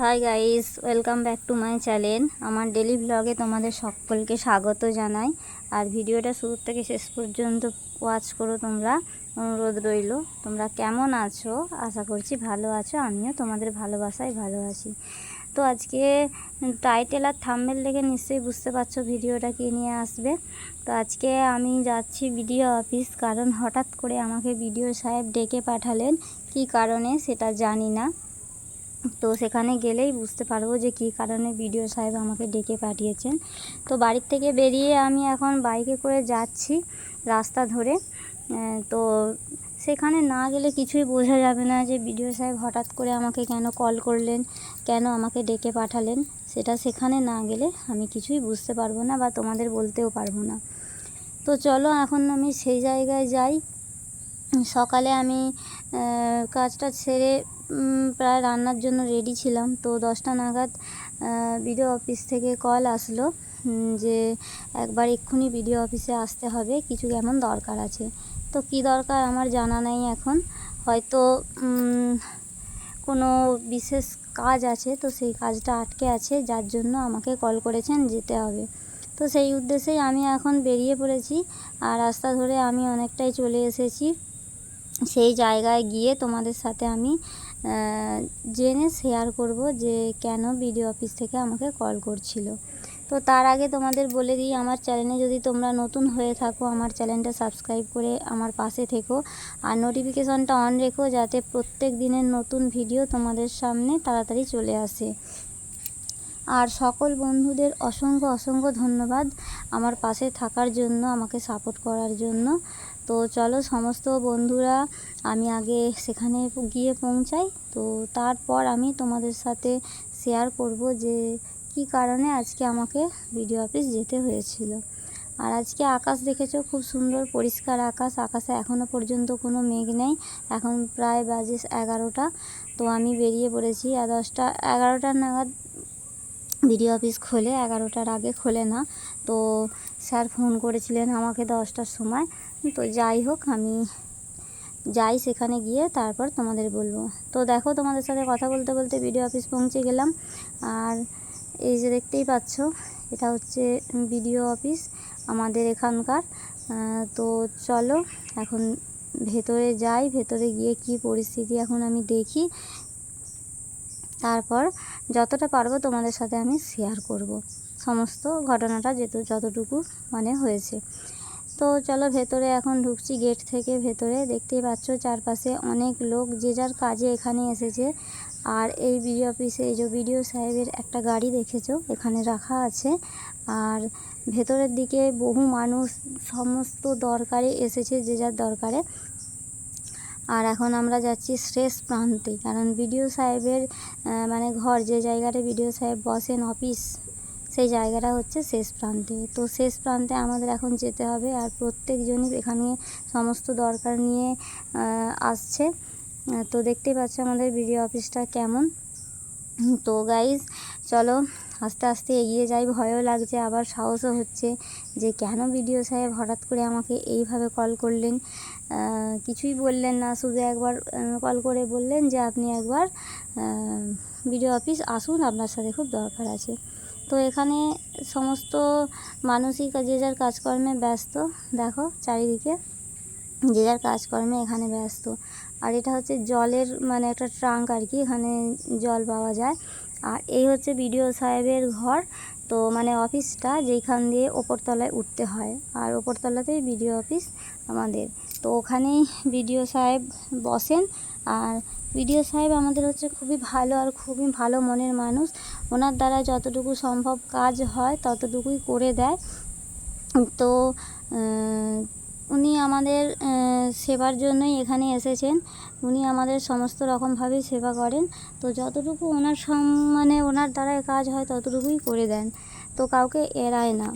Hi guys welcome back to my channel আমার daily ব্লগে তোমাদের সকলকে স্বাগত জানাই। আর ভিডিওটা শুরু থেকে শেষ পর্যন্ত ওয়াচ করো তোমরা। অনুরোধ রইল, তোমরা কেমন আছো? আশা করছি ভালো আছো। আমিও তোমাদের ভালোবাসায় ভালো আছি। তো আজকে টাইটেল আর থাম্বেল দেখে নিশ্চয়ই বুঝতে পারছ ভিডিওটা কী নিয়ে আসবে। তো আজকে আমি যাচ্ছি বিডিও অফিস কারণ হঠাৎ করে আমাকে বিডিও সাহেব ডেকে পাঠালেন। কী কারণে সেটা জানি না। তো সেখানে গেলেই বুঝতে পারব যে কী কারণে বিডিও সাহেব আমাকে ডেকে পাঠিয়েছেন। তো বাড়ির থেকে বেরিয়ে আমি এখন বাইকে করে যাচ্ছি রাস্তা ধরে। তো সেখানে না গেলে কিছুই বোঝা যাবে না যে বিডিও সাহেব হঠাৎ করে আমাকে কেন কল করলেন, কেন আমাকে ডেকে পাঠালেন, সেটা সেখানে না গেলে আমি কিছুই বুঝতে পারব না বা তোমাদের বলতেও পারব না। তো চলো এখন আমি সেই জায়গায় যাই। সকালে আমি কাজটা উম, প্রায় রান্নার জন্য রেডি ছিলাম। তো দশটা নাগাদ বিডিও অফিস থেকে কল আসলো যে একবার এক্ষুনি বিডিও অফিসে আসতে হবে কিছু কেমন দরকার আছে। তো কি দরকার আমার জানা নেই এখন। হয়তো কোনো বিশেষ কাজ আছে তো সেই কাজটা আটকে আছে যার জন্য আমাকে কল করেছেন যেতে হবে। তো সেই উদ্দেশ্যেই আমি এখন বেরিয়ে পড়েছি আর রাস্তা ধরে আমি অনেকটাই চলে এসেছি। সেই জায়গায় গিয়ে তোমাদের সাথে আমি জেনে শেয়ার করব যে কেন বিডিও অফিস থেকে আমাকে কল করছিল। তো তার আগে তোমাদের বলে দিই, আমার চ্যানেলে যদি তোমরা নতুন হয়ে থাকো, আমার চ্যানেলটা সাবস্ক্রাইব করে আমার পাশে থেকো। আর নোটিফিকেশনটা অন রেখো যাতে প্রত্যেক দিনের নতুন ভিডিও তোমাদের সামনে তাড়াতাড়ি চলে আসে। আর সকল বন্ধুদের অসংখ্য অসংখ্য ধন্যবাদ আমার পাশে থাকার জন্য, আমাকে সাপোর্ট করার জন্য। তো চলো সমস্ত বন্ধুরা, আমি আগে সেখানে গিয়ে পৌঁছাই। তো তারপর আমি তোমাদের সাথে শেয়ার করব যে কী কারণে আজকে আমাকে বিডিও অফিস যেতে হয়েছিল। আর আজকে আকাশ দেখেছ, খুব সুন্দর, পরিষ্কার আকাশ। আকাশে এখনও পর্যন্ত কোনো মেঘ নেই। এখন প্রায় বাজে এগারোটা। তো আমি বেরিয়ে পড়েছি। আর দশটা, এগারোটা নাগাদ বিডিও অফিস খোলে। এগারোটার আগে খোলে না। তো স্যার ফোন করেছিলেন আমাকে দশটার সময়। তো যাই হোক, আমি যাই সেখানে গিয়ে তারপর তোমাদের বলব। তো দেখো, তোমাদের সাথে কথা বলতে বলতে বিডিও অফিস পৌঁছে গেলাম। আর এই যে দেখতেই পাচ্ছ, এটা হচ্ছে বিডিও অফিস আমাদের এখানকার। তো চলো, এখন ভেতরে যাই, ভেতরে গিয়ে কি পরিস্থিতি এখন আমি দেখি। তারপর যতটা পারব তোমাদের সাথে আমি শেয়ার করব। সমস্ত ঘটনাটা যেত, যতটুকু মানে হয়েছে। তো চলো ভেতরে এখন ঢুকছি গেট থেকে ভেতরে। দেখতেই পাচ্ছ চারপাশে অনেক লোক, যে যার কাজে এখানে এসেছে। আর এই বিডিও অফিসে এই যে বিডিও সাহেবের একটা গাড়ি দেখেছ, এখানে রাখা আছে। আর ভেতরের দিকে বহু মানুষ, সমস্ত দরকারে এসেছে, যে যার দরকারে। আর এখন আমরা যাচ্ছি শেষ প্রান্তে, কারণ বিডিও সাহেবের মানে ঘর, যে জায়গাটা বিডিও সাহেব বসেন অফিস সেই জায়গাটা হচ্ছে শেষ প্রান্তে। তো শেষ প্রান্তে আমাদের এখন যেতে হবে আর প্রত্যেকজনই এখানে সমস্ত দরকার নিয়ে আসছে। তো দেখতেই পাচ্ছ আমাদের বিডিও অফিসটা কেমন। তো গাইজ চলো আস্তে আস্তে এগিয়ে যাই। ভয়ও লাগছে, আবার সাহসও হচ্ছে যে কেন বিডিও সাহেব হঠাৎ করে আমাকে এইভাবে কল করলেন? কিছুই বললেন না, শুধু একবার কল করে বললেন যে আপনি একবার বিডিও অফিস আসুন, আপনার সাথে খুব দরকার আছে। তো এখানে সমস্ত মানুষই যে যার কাজকর্মে ব্যস্ত, দেখো চারিদিকে, যে যার কাজকর্মে এখানে ব্যস্ত। আর এটা হচ্ছে জলের মানে একটা ট্রাঙ্ক আর কি, এখানে জল পাওয়া যায়। আর এই হচ্ছে বিডিও সাহেবের ঘর, তো মানে অফিসটা যেখান দিয়ে ওপরতলায় উঠতে হয়। আর ওপরতলাতেই বিডিও অফিস আমাদের। তো ওখানেই বিডিও সাহেব বসেন, আর বিডিও সাহেব আমাদের হচ্ছে খুবই ভালো আর খুবই ভালো মনের মানুষ। ওনার দ্বারা যতটুকু সম্ভব কাজ হয়, ততটুকুই করে দেয়। তো উনি আমাদের সেবার জন্যই এখানে এসেছেন। উনি আমাদের সমস্ত রকমভাবেই সেবা করেন। তো যতটুকু ওনার সম মানে ওনার দ্বারাই কাজ হয়, ততটুকুই করে দেন। তো কাউকে এড়ায় না।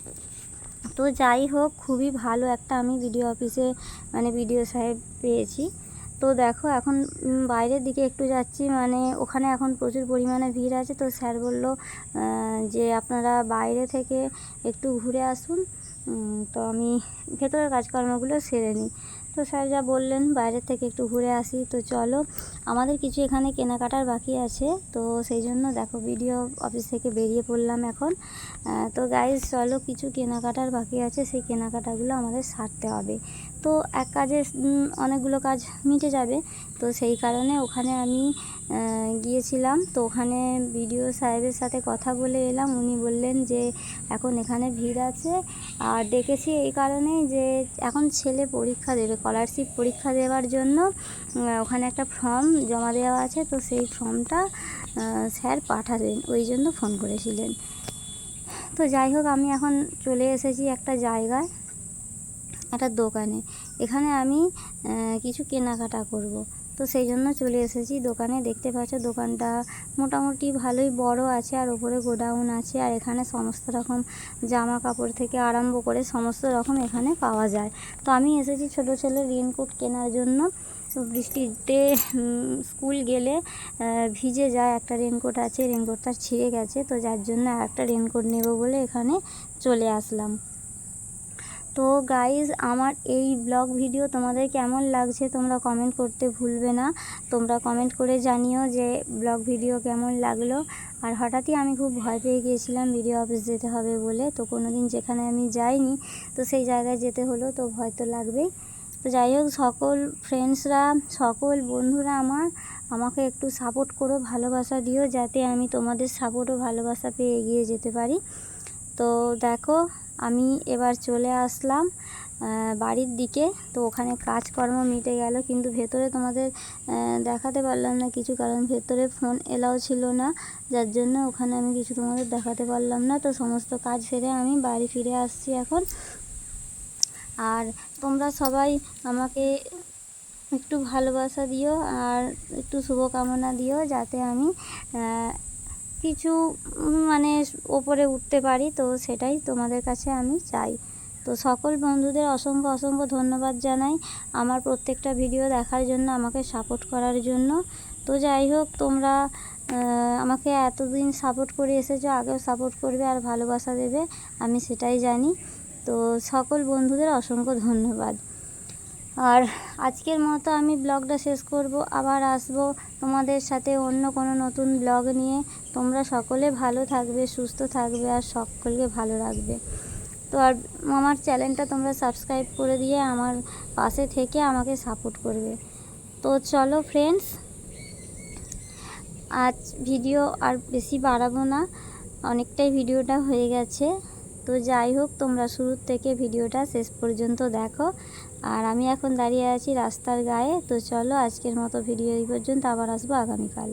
তো যাই হোক, খুবই ভালো একটা আমি বিডিও অফিসে মানে বিডিও সাহেব পেয়েছি। তো দেখো এখন বাইরের দিকে একটু যাচ্ছি মানে ওখানে এখন প্রচুর পরিমাণে ভিড় আছে। তো স্যার বলল যে আপনারা বাইরে থেকে একটু ঘুরে আসুন। তো আমি ভেতরের কাজকর্মগুলো সেরে নিই। তো স্যার যা বললেন, বাইরের থেকে একটু ঘুরে আসি। তো চলো, আমাদের কিছু এখানে কেনাকাটার বাকি আছে। তো সেই জন্য দেখো, ভিডিও অফিস থেকে বেরিয়ে পড়লাম এখন। তো গাইজ চলো, কিছু কেনাকাটার বাকি আছে। সেই কেনাকাটাগুলো আমাদের সারতে হবে। তো এক কাজে অনেকগুলো কাজ মিটে যাবে। তো সেই কারণে ওখানে আমি গিয়েছিলাম। তো ওখানে বিডিও সাহেবের সাথে কথা বলে এলাম। উনি বললেন যে, এখন এখানে ভিড় আছে। আর ডেকেছি এই কারণে যে, এখন ছেলে পরীক্ষা দেবে, স্কলারশিপ পরীক্ষা দেওয়ার জন্য ওখানে একটা ফর্ম জমা দেওয়া আছে। তো সেই ফর্মটা স্যার পাঠাবেন ওই জন্য ফোন করেছিলেন। তো যাই হোক, আমি এখন চলে এসেছি একটা জায়গায়। একটা দোকানে। এখানে আমি কিছু কেনাকাটা করব। তো সেই জন্য চলে এসেছি দোকানে। দেখতে পাচ্ছ দোকানটা মোটামুটি ভালোই বড় আছে আর ওপরে গোডাউন আছে আর এখানে সমস্ত রকম জামা কাপড় থেকে আরম্ভ করে সমস্ত রকম এখানে পাওয়া যায়। তো আমি এসেছি ছোট ছেলে রেনকোট কেনার জন্য। বৃষ্টিতে স্কুল গেলে ভিজে যায় একটা রেনকোট আছে, রেনকোটটা ছিঁড়ে গেছে। তো যার জন্য একটা রেনকোট নেব বলে এখানে চলে আসলাম। তো গাইজ আমার এই ব্লগ ভিডিও তোমাদের কেমন লাগছে তোমরা কমেন্ট করতে ভুলবে না। তোমরা কমেন্ট করে জানিও যে ব্লগ ভিডিও কেমন লাগল। আর হঠাৎই আমি খুব ভয় পেয়ে গিয়েছিলাম ভিডিও অফিস যেতে হবে বলে। তো কোনো দিন যেখানে আমি যাইনি, তো সেই জায়গায় যেতে হলো, তো ভয় তো লাগবেই। তো যাই হোক, সকল ফ্রেন্ডসরা সকল বন্ধুরা আমার, আমাকে একটু সাপোর্ট করো, ভালোবাসা দিও, যাতে আমি তোমাদের সাপোর্ট ও ভালোবাসা পেয়ে এগিয়ে যেতে পারি। তো দেখো আমি এবার চলে আসলাম বাড়ির দিকে। তো ওখানে কাজকর্ম মিটে গেল, কিন্তু ভেতরে তোমাদের দেখাতে পারলাম না কিছু, কারণ ভেতরে ফোন এলাও ছিল না। যার জন্য ওখানে আমি কিছু তোমাদের দেখাতে পারলাম না। তো সমস্ত কাজ সেরে আমি বাড়ি ফিরে আসছি এখন। আর তোমরা সবাই আমাকে একটু ভালোবাসা দিও আর একটু শুভকামনা দিও, যাতে আমি কিছু মানে ওপরে উঠতে পারি, তো সেটাই তোমাদের কাছে আমি চাই। তো সকল বন্ধুদের অসংখ্য অসংখ্য ধন্যবাদ জানাই আমার প্রত্যেকটা ভিডিও দেখার জন্য, আমাকে সাপোর্ট করার জন্য। তো যাই হোক, তোমরা আমাকে এতদিন সাপোর্ট করে এসেছ, আগেও সাপোর্ট করবে আর ভালোবাসা দেবে, আমি সেটাই জানি। তো সকল বন্ধুদের অসংখ্য ধন্যবাদ। আর আজকের মতো আমি ব্লগটা শেষ করব। আবার আসব তোমাদের সাথে অন্য কোনো নতুন ব্লগ নিয়ে। তোমরা সকলে ভালো থাকবে, সুস্থ থাকবে আর সকলকে ভালো রাখবে। তো আর আমার চ্যানেলটা তোমরা সাবস্ক্রাইব করে দিয়ে আমার পাশে থেকে আমাকে সাপোর্ট করবে। তো চলো ফ্রেন্ডস আজ ভিডিও আর বেশি বাড়াবো না। অনেকটাই ভিডিওটা হয়ে গেছে। তো যাই হোক, তোমরা শুরুর থেকে ভিডিওটা শেষ পর্যন্ত দেখো। আর আমি এখন দাঁড়িয়ে আছি রাস্তার গায়ে, তো চলো আজকের মতো ভিডিও এই পর্যন্ত, আবার আসব আগামীকাল।